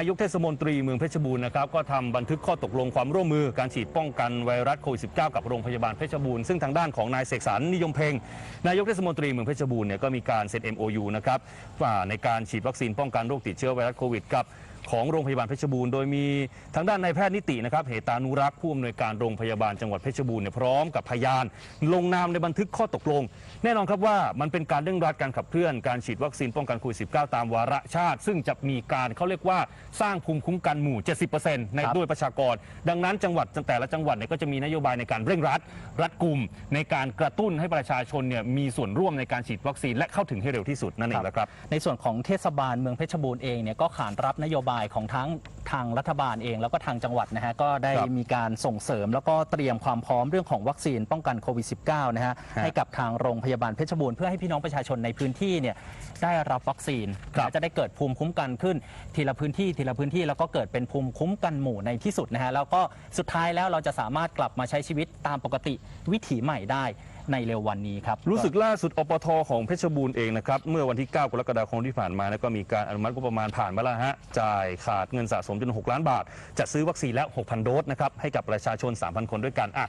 ายกเทศมนตรีเมืองเพชรบูรณ์นะครับก็ทำบันทึกข้อตกลงความร่วมมือการฉีดป้องกันไวรัสโควิด -19 กับโรงพยาบาลเพชรบูรณ์ซึ่งทางด้านของนายเสกสรรนิยมเพ่งนายกเทศมนตรีเมืองเพชรบูรณ์เนี่ยก็มีการเซ็น MOU นะครับในการฉีดวัคซีนป้องกันโรคติดเชื้อไวรัสโควิดกับ ของโรงพยาบาลเพชรบูรณ์โดยมีทางด้านนายแพทย์นิตินะครับเหตานุรักษ์ผู้อำนวยการโรงพยาบาลจังหวัดเพชรบูรณ์เนี่ยพร้อมกับพยาน ลงนามในบันทึกข้อตกลง แน่นอนครับว่ามันเป็นการเร่งรัดการขับเคลื่อนการฉีดวัคซีนป้องกันโควิด -19 ตามวาระชาติ ซึ่งจะมีการเขาเรียกว่าสร้างภูมิคุ้มกันหมู่ 70%ในครับด้วยประชากร ดังนั้นจังหวัดแต่ละจังหวัดเนี่ยก็จะมีนโยบายในการเร่งรัด รัดกลุ่มในการกระตุ้นให้ประชาชนเนี่ยมีส่วนร่วมในการฉีดวัคซีนและเข้าถึงให้เร็วที่สุดนั่นเองนะครับในส่วนของเทศบาลเมืองเพชรบูรณ์เองเนี่ยก็ขานรับนโยบายของทั้งทางรัฐบาลเอง แล้วก็ทางจังหวัดนะฮะก็ได้ครับมีการส่งเสริม แล้วก็เตรียมความพร้อมเรื่องของวัคซีนป้องกันโควิด -19 นะฮะฮะให้กับทางโรงพยาบาลเพชรบูรณ์เพื่อให้พี่น้องประชาชนในพื้นที่เนี่ยได้รับวัคซีนครับนะจะได้เกิดภูมิคุ้มกันขึ้น ทีละพื้นที่ทีละพื้นที่แล้วก็เกิดเป็นภูมิคุ้มกันหมู่ในที่สุดนะฮะแล้วก็สุดท้ายแล้วเราจะสามารถกลับมาใช้ชีวิตตามปกติวิถีใหม่ได้ ในเร็ววันนี้ครับ รู้สึกล่าสุดอปทของเพชรบูรณ์เองนะครับ เมื่อวันที่ 9 กรกฎาคมที่ผ่านมานะก็มีการอนุมัติงบประมาณผ่านมาแล้วฮะ จ่ายขาดเงินสะสมจน 6 ล้านบาทจะซื้อวัคซีนแล้ว 6,000 โดสนะครับ ให้กับประชาชน 3,000 คนด้วยกันอะ